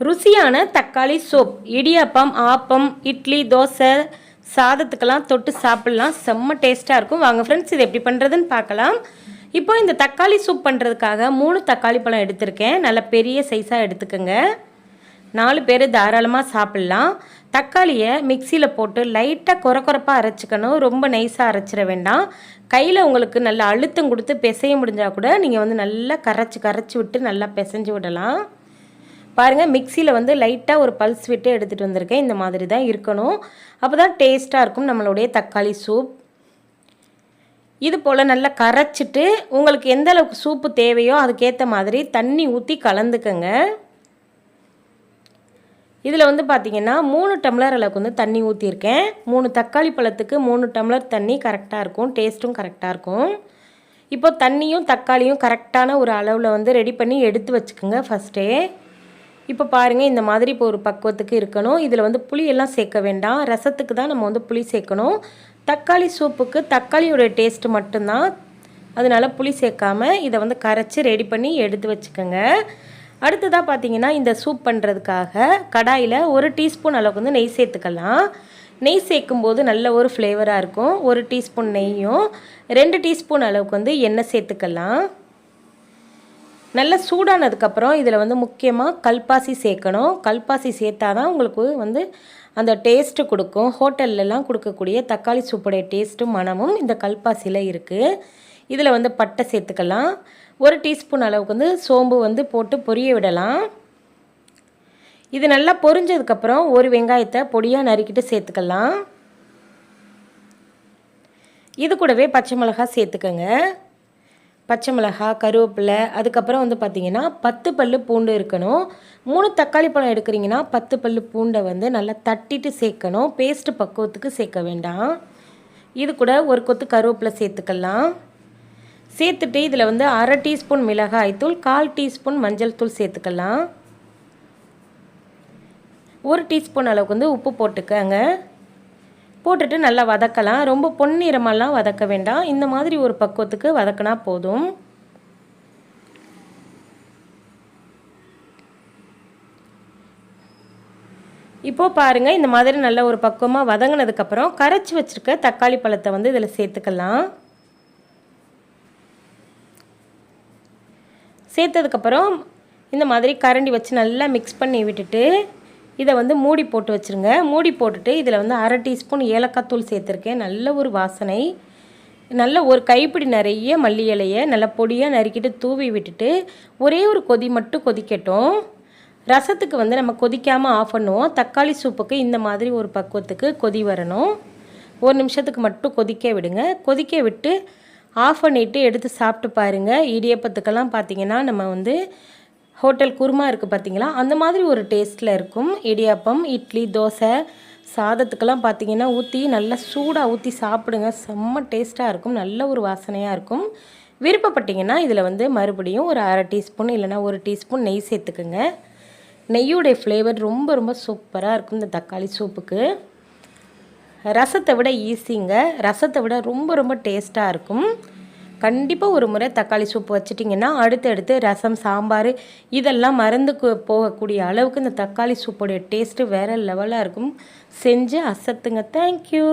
ருசியான தக்காளி சோப். இடியாப்பம் ஆப்பம் இட்லி தோசை சாதத்துக்கெல்லாம் தொட்டு சாப்பிட்லாம். செம்ம டேஸ்ட்டாக இருக்கும். வாங்க ஃப்ரெண்ட்ஸ் இது எப்படி பண்ணுறதுன்னு பார்க்கலாம். இப்போ இந்த தக்காளி சூப் பண்ணுறதுக்காக மூணு தக்காளி பழம் எடுத்திருக்கேன். நல்ல பெரிய சைஸாக எடுத்துக்கோங்க. நாலு பேர் தாராளமாக சாப்பிட்லாம். தக்காளியை மிக்சியில் போட்டு லைட்டாக குற குறப்பாக அரைச்சிக்கணும். ரொம்ப நைஸாக அரைச்சிட வேண்டாம். கையில் உங்களுக்கு நல்லா அழுத்தம் கொடுத்து பிசைய முடிஞ்சால் கூட நீங்கள் வந்து நல்லா கரைச்சி கரைச்சி விட்டு நல்லா பிசைஞ்சு விடலாம். பாருங்கள் மிக்சியில் வந்து லைட்டாக ஒரு பல்ஸ் விட்டு எடுத்துகிட்டு வந்திருக்கேன். இந்த மாதிரி தான் இருக்கணும். அப்போ தான் டேஸ்ட்டாக இருக்கும் நம்மளுடைய தக்காளி சூப். இது போல் நல்லா கரைச்சிட்டு உங்களுக்கு எந்த அளவுக்கு சூப்பு தேவையோ அதுக்கேற்ற மாதிரி தண்ணி ஊற்றி கலந்துக்கங்க. இதில் வந்து பார்த்திங்கன்னா மூணு டம்ளர் அளவுக்கு வந்து தண்ணி ஊற்றிருக்கேன் மூணு தக்காளி பழத்துக்கு மூணு டம்ளர் தண்ணி கரெக்டாக இருக்கும். டேஸ்ட்டும் கரெக்டாக இருக்கும். இப்போ தண்ணியும் தக்காளியும் கரெக்டான ஒரு அளவில் வந்து ரெடி பண்ணி எடுத்து வச்சுக்கோங்க ஃபஸ்ட்டே இப்போ பாருங்கள் இந்த மாதிரி இப்போ ஒரு பக்குவத்துக்கு இருக்கணும். இதில் வந்து புளியெல்லாம் சேர்க்க வேண்டாம். ரசத்துக்கு தான் நம்ம வந்து புளி சேர்க்கணும். தக்காளி சூப்புக்கு தக்காளியோட டேஸ்ட்டு மட்டும்தான். அதனால புளி சேர்க்காம இதை வந்து கரைச்சி ரெடி பண்ணி எடுத்து வச்சுக்கோங்க. அடுத்ததாக பார்த்தீங்கன்னா இந்த சூப் பண்ணுறதுக்காக கடாயில் ஒரு டீஸ்பூன் அளவுக்கு வந்து நெய் சேர்த்துக்கலாம். நெய் சேர்க்கும்போது நல்ல ஒரு ஃப்ளேவராக இருக்கும். ஒரு டீஸ்பூன் நெய்யும் ரெண்டு டீஸ்பூன் அளவுக்கு வந்து எண்ணெய் சேர்த்துக்கலாம். நல்லா சூடானதுக்கப்புறம் இதில் வந்து முக்கியமாக கல்பாசி சேர்க்கணும். கல்பாசி சேர்த்தா தான் உங்களுக்கு வந்து அந்த டேஸ்ட்டு கொடுக்கும். ஹோட்டல்லலாம் கொடுக்கக்கூடிய தக்காளி சூப்புடைய டேஸ்ட்டும் மனமும் இந்த கல்பாசியில் இருக்குது இதில் வந்து பட்டை சேர்த்துக்கலாம். ஒரு டீஸ்பூன் அளவுக்கு வந்து சோம்பு வந்து போட்டு பொரிய விடலாம். இது நல்லா பொரிஞ்சதுக்கப்புறம் ஒரு வெங்காயத்தை பொடியாக நறுக்கிட்டு சேர்த்துக்கலாம். இது கூடவே பச்சை மிளகாய் சேர்த்துக்கோங்க. பச்சை மிளகா கருவேப்பிலை அதுக்கப்புறம் வந்து பார்த்திங்கன்னா பத்து பல் பூண்டு இருக்கணும். மூணு தக்காளி பழம் எடுக்கிறீங்கன்னா பத்து பல் பூண்டை வந்து நல்லா தட்டிட்டு சேர்க்கணும். பேஸ்ட்டு பக்குவத்துக்கு சேர்க்க வேண்டாம். இது கூட ஒரு கொத்து கருவேப்பிலை சேர்த்துக்கலாம். சேர்த்துட்டு இதில் வந்து அரை டீஸ்பூன் மிளகாய் தூள் கால் டீஸ்பூன் மஞ்சள் தூள் சேர்த்துக்கலாம். ஒரு டீஸ்பூன் அளவுக்கு வந்து உப்பு போட்டுக்கங்க. போட்டுட்டு நல்லா வதக்கலாம். ரொம்ப பொன்னிறமெல்லாம் வதக்க வேண்டாம். இந்த மாதிரி ஒரு பக்குவத்துக்கு வதக்கினா போதும். இப்போது பாருங்கள் இந்த மாதிரி நல்ல ஒரு பக்குவமாக வதங்கினதுக்கப்புறம் கரைச்சி வச்சுருக்க தக்காளி பழத்தை வந்து இதில் சேர்த்துக்கலாம். சேர்த்ததுக்கப்புறம் இந்த மாதிரி கரண்டி வச்சு நல்லா மிக்ஸ் பண்ணி விட்டுட்டு இதை வந்து மூடி போட்டு வச்சுருங்க. மூடி போட்டுட்டு இதில் வந்து அரை டீஸ்பூன் ஏலக்காய் தூள் சேர்த்துருக்கேன். நல்ல ஒரு வாசனை. நல்ல ஒரு கைப்பிடி நிறைய மல்லி இலையை நல்லா பொடியாக நறுக்கிட்டு தூவி விட்டுட்டு ஒரே ஒரு கொதி மட்டும் கொதிக்கட்டும். ரசத்துக்கு வந்து நம்ம கொதிக்காமல் ஆஃப் பண்ணுவோம். தக்காளி சூப்புக்கு இந்த மாதிரி ஒரு பக்குவத்துக்கு கொதி வரணும். ஒரு நிமிஷத்துக்கு மட்டும் கொதிக்க விடுங்க. கொதிக்க விட்டு ஆஃப் பண்ணிவிட்டு எடுத்து சாப்பிட்டு பாருங்கள் இடியப்பத்துக்கெல்லாம் பார்த்தீங்கன்னா நம்ம வந்து ஹோட்டல் குருமா இருக்குது பார்த்தீங்களா அந்த மாதிரி ஒரு டேஸ்ட்டில் இருக்கும். இடியாப்பம் இட்லி தோசை சாதத்துக்கெல்லாம் பார்த்தீங்கன்னா ஊற்றி நல்லா சூடாக ஊற்றி சாப்பிடுங்க. செம்ம டேஸ்ட்டாக இருக்கும். நல்ல ஒரு வாசனையாக இருக்கும். விருப்பப்பட்டீங்கன்னா இதில் வந்து மறுபடியும் ஒரு அரை டீஸ்பூன் இல்லைனா ஒரு டீஸ்பூன் நெய் சேர்த்துக்குங்க. நெய்யுடைய ஃப்ளேவர் ரொம்ப ரொம்ப சூப்பராக இருக்கும் இந்த தக்காளி சூப்புக்கு. ரசத்தை விட ஈஸிங்க ரசத்தை விட ரொம்ப ரொம்ப டேஸ்ட்டாக இருக்கும். கண்டிப்பாக ஒரு முறை தக்காளி சூப் வச்சிட்டிங்கன்னா அடுத்தடுத்து ரசம் சாம்பார் இதெல்லாம் மறந்து போகக்கூடிய அளவுக்கு இந்த தக்காளி சூப்போடைய டேஸ்ட்டு வேறு லெவலாக இருக்கும். செஞ்சு அசத்துங்க. தேங்க்யூ